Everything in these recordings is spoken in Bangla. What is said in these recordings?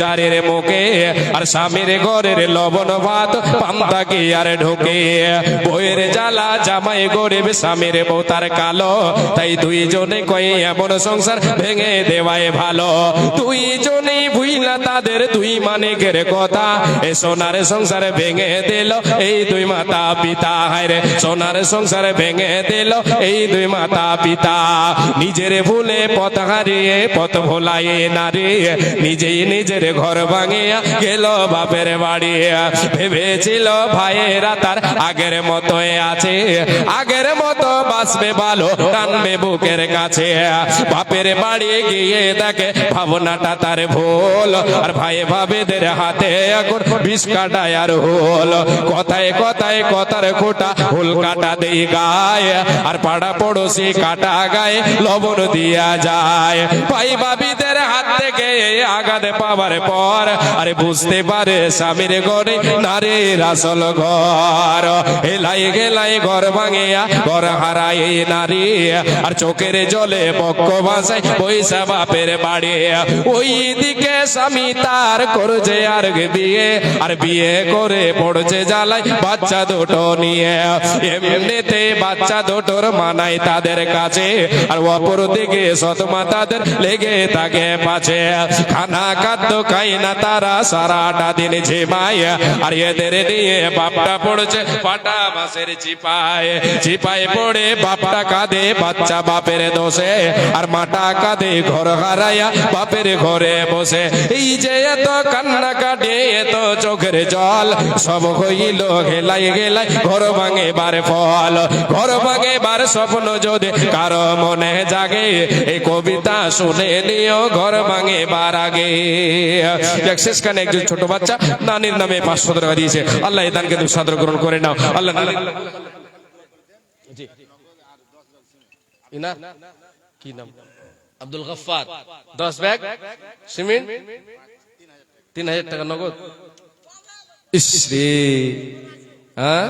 বিচারের মুখে আর স্বামীর ঘরের লবণ ভাত পান্তাকে আর ঢোকে? বইয়ের জ্বালা জামাই গরিব, স্বামীর বউ তার কালো। তাই দুইজনে কয়ে, এমন সংসার ভেঙে দেওয়ায় ভালো। দুইজনেই ভুইলা তাদের দুই মানিকের কথা। এ সোনার সংসার ভেঙে দিল এই দুই মাতা পিতা। হায় সোনার সংসার ভেঙে দিল এই দুই মাতা পিতা। নিজের ভুলে পথ হারিয়ে, পথ ভোলায় নারী। নিজেই নিজের ঘর ভাঙিয়া গেল বাপের বাড়ি। ভেবেছিল ভাইয়েরা তার আগের মতোই আছে। আগের মতো বাঁচবে ভালো, টানবে বুকের কাছে। বাপের বাড়ি গিয়ে দেখে ভাবনাটা তার ভুল। আর ভাই ভাবেদের হাতে এখন বিষ কাটায় আর হোল। কথায় কথায় কথার খোটা হুল কাটা দেই গায়ে। আর পাড়া পড়োশি কাটা গায়ে লবণ দিয়া যায়। ভাই ভাবিদের হাত থেকে আঘাত পাওয়ার পর আরে বুঝতে পারে স্বামীর ঘরে নারীর আসল ঘর। এলাই গেলাই ঘর ভাঙিয়া ঘর হারাই নারী, আর চোখের জলে পক্ষ ভাষায় পয়সা বাপের বাড়ি। ওই দিকে স্বামী তার করছে আর বিয়ে আর বিয়ে করে পড়ছে জ্বালাই বাচ্চা দুটো নিয়ে। এমনিতে বাচ্চা দুটোর মানাই তাদের কাছে, আর অপর দিকে সতমা তাদের লেগে থাকে পাছে। খানা খাদ্য না তারা সারাটা দিন ঝিমায়। আর এদের নিয়ে বাপটা পড়ছে পাটা মাসের চিপায় চিপায় পড়ে বাপটা কাঁদে, বাচ্চা বাপের দোষে। আর মাটা কাঁদে, ঘর বাপের ঘরে বসে। এই যে এত কান্না কাটে এত চোখের জল, সব হইল গেলাই গেলাই ঘর ভাঙে বার ফল। ঘর ভাঙে বার স্বপ্ন যদি কারও মনে জাগে, এই কবিতা শুনে নিও, ঘর ভাঙে বার আগে। শেষখানে একজন ছোট বাচ্চা নানির নামে পাঁচশো টাকা দিয়েছে। আল্লাহ এই দানকে তুমি সাদর গ্রহণ করে নাও। আল্লাহ কি নাম? আব্দুল গফার দশ ব্যাগ? সিমেন্ট তিন হাজার টাকা নগদ। হ্যাঁ?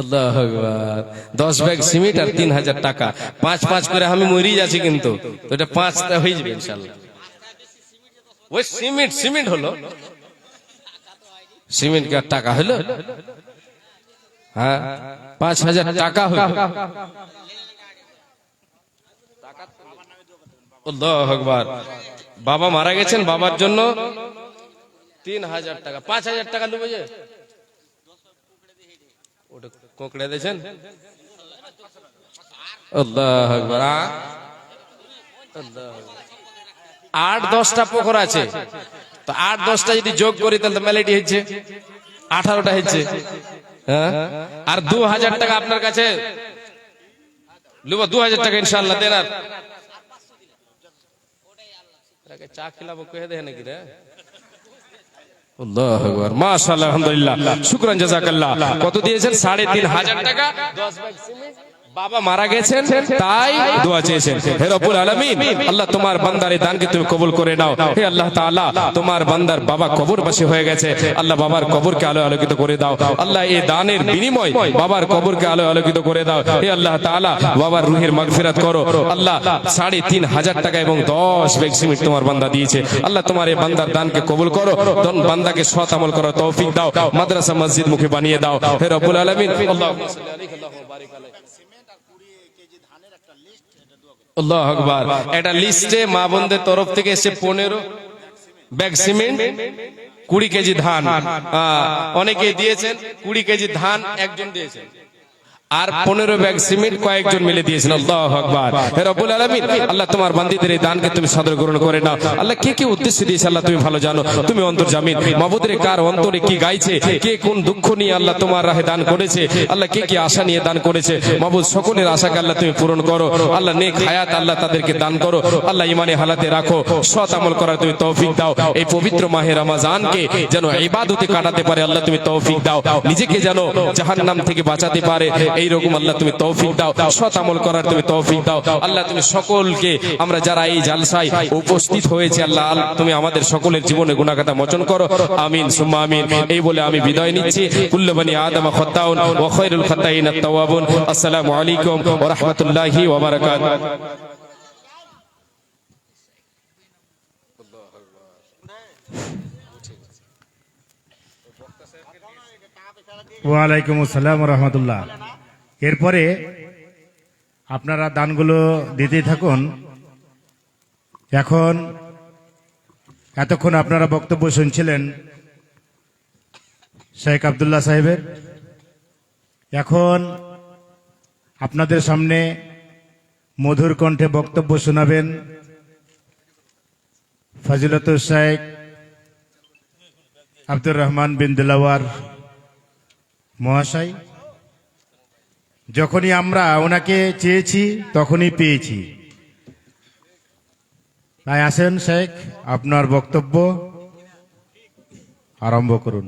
আল্লাহ। দশ ব্যাগ সিমেন্ট আর তিন হাজার টাকা। পাঁচ পাঁচ করে আমি মরি যাচ্ছি কিন্তু। এটা পাঁচটা হয়ে যাবে ইনশাল্লাহ ওই সিমেন্ট সিমেন্ট হলো সিমেন্ট কে টাকা হলো হ্যাঁ পাঁচ হাজার টাকা হলো আকবার। বাবা মারা গেছেন বাবার জন্য তিন হাজার টাকা, পাঁচ হাজার টাকা নেবে যে ওটা কোকড়ে দিয়েছেন আল্লাহ আকবার? আল্লাহ। আট দশটা পুকুর আছে। তো আট দশটা যদি যোগ করি, তাহলে তো মেলেটি হচ্ছে। আঠারোটা হচ্ছে। হ্যাঁ? আর দু হাজার টাকা আপনার কাছে? দু হাজার টাকা ইনশাল্লাহ দেন আর। চা খিলাবো কহে দেয় নাকি রে? আলহামদুলিল্লাহ। শুকরান, জাযাকাল্লাহ। কত দিয়েছেন? সাড়ে তিন হাজার টাকা। দশ। বাবা মারা গেছেন তাই দোয়া চেয়েছেন। হে রব্বুল আলামিন আল্লাহ তোমার বান্দার এই দানকে তুমি কবুল করে নাও। হে আল্লাহ তাআলা তোমার বান্দার বাবা কবরবাসী হয়ে গেছে। আল্লাহ বাবার কবরকে আলো আলোকিত করে দাও। আল্লাহ এই দানের বিনিময় বাবার কবরকে আলো আলোকিত করে দাও। হে আল্লাহ তাআলা বাবার রুহের মাগফিরাত করো। আল্লাহ সাড়ে তিন হাজার টাকা এবং দশ ব্যাগ সিমেন্ট তোমার বান্দা দিয়েছে। আল্লাহ তোমার এই বান্দার দানকে কবুল করো। দন বান্দাকে সৎ আমল করার তৌফিক দাও। মাদ্রাসা মসজিদ মুখে বানিয়ে দাও। হে রব্বুল আলামিন আল্লাহুম্মা আল্লাহ আকবার। একটা লিস্টে মা বোনদের তরফ থেকে এসে পনেরো। ব্যাগ সিমেন্ট, কুড়ি কেজি ধান। অনেকে দিয়েছেন, কুড়ি কেজি ধান একজন দিয়েছেন। আর পনেরো ব্যাগ সিমেন্ট কয়েকজন মিলে দিয়েছেন। আল্লাহ তোমার বান্দীদের এই দানকে তুমি সাদর গ্রহণ করে নাও। আল্লাহ কে কি উদ্দেশ্যে দিয়েছে, আল্লাহ তুমি ভালো জানো। তুমি অন্তর জামিন। মাবুদের কার অন্তরে কি গাইছে? কে কোন দুঃখ নিয়ে আল্লাহ তোমার রাহে দান করেছে? আল্লাহ কে কি আশা নিয়ে দান করেছে? মাবুদ, সকলের আশাকে আল্লাহ তুমি পূরণ করো। আল্লাহ নেক হায়াত আল্লাহ তাদেরকে দান করো। আল্লাহ ইমানে হালাতে রাখো। সৎ আমল করার তুমি তৌফিক দাও। এই পবিত্র মাহে রমাজানকে যেন ইবাদতে কাটাতে পারে, আল্লাহ তুমি তৌফিক দাও। নিজেকে যেন জাহান্নাম থেকে বাঁচাতে পারে। এইরকম আল্লাহ তুমি তৌফিক দাও, সৎ আমল করার তুমি তৌফিক দাও। আল্লাহ তুমি সকলকে, আমরা যারা এই জালসায় উপস্থিত হয়েছে, আল্লাহ, তুমি আমাদের সকলের জীবনে গুণাগাতা মোচন করো। আমিন, সুম্মা আমিন। এই বলে আমি বিদায় নিচ্ছি। কুল্লবানি আদম খত্তাউন ওয়া খায়রুল খত্তাইন আত-তাওয়াবুন। আসসালামু আলাইকুম ওয়া রাহমাতুল্লাহি ওয়া বারাকাতুহু। ওয়ালাইকুম আসসালাম রহমতুল্লাহ। এরপরে আপনারা দানগুলো দিতেই থাকুন। এখন এতক্ষণ আপনারা বক্তব্য শুনছিলেন শেখ আবদুল্লাহ সাহেবের। এখন আপনাদের সামনে মধুর কণ্ঠে বক্তব্য শোনাবেন ফজিলতুর শেখ আব্দুর রহমান বিন দিলাওয়ার মহাশয়। যখনই আমরা ওনাকে চেয়েছি তখনই পেয়েছি। তাই আসেন শেখ আপনার বক্তব্য আরম্ভ করুন।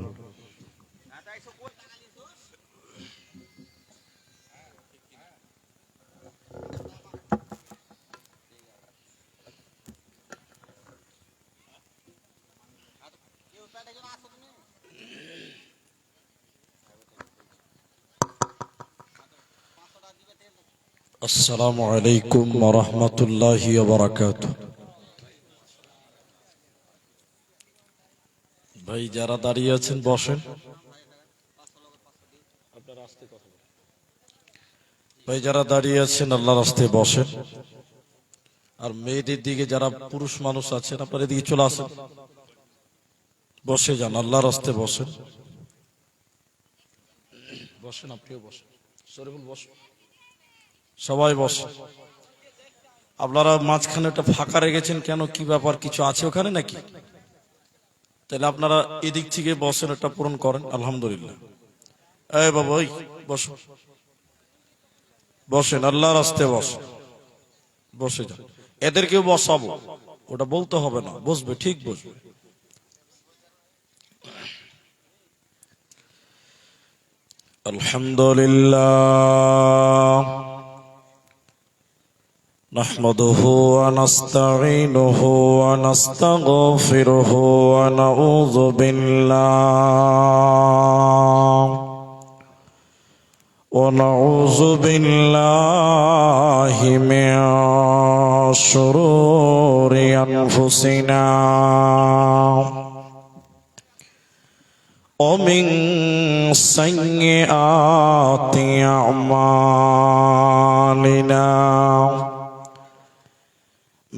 السلام عليكم ورحمة الله وبركاته ভাই যারা দাঁড়িয়ে আছেন বসেন ভাই যারা দাঁড়িয়ে আছেন আল্লাহ রাস্তায় বসেন আর মেয়েদের দিকে যারা পুরুষ মানুষ আছেন আপনার এদিকে চলে আসেন বসে যান আল্লাহ রাস্তায় বসেন বসেন আপনিও বসেন শরীফুল বসেন সবাই বসে। আপনারা মাঝখানে একটা ফাঁকা রেখেছেন, কেন, কি ব্যাপার, কিছু আছে ওখানে নাকি? তাহলে আপনারা এদিক থেকে বসেন, একটা পূরণ করেন, আলহামদুলিল্লাহ। এই বাবা ওই বসো। বসেন আল্লাহ রাস্তে বস। বসে যান। এদেরকেও বসাবো। ওটা বলতে হবে না, বসবে, ঠিক বসবে। আলহামদুলিল্লাহ। نحمده ونستعينه ونستغفره ونعوذ بالله. ونعوذ بالله من شرور أنفسنا. ومن سيئات أعمالنا.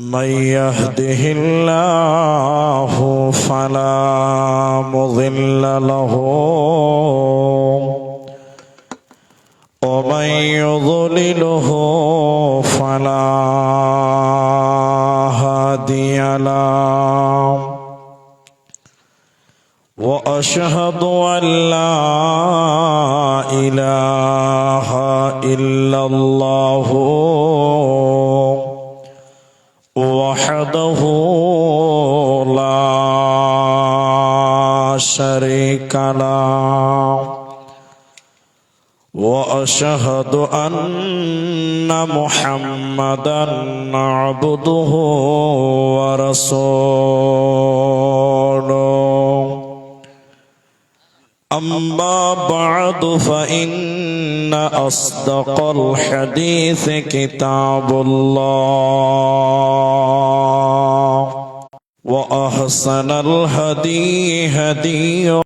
من يهده الله فلا مضل له ومن يضلله فلا هادي له وأشهد أن لا إله إلا الله وحده لا شريك له. وأشهد أن محمدا عبده ورسوله. أما بعد فإن أصدق الحديث كتاب الله وأحسن الهدي هدي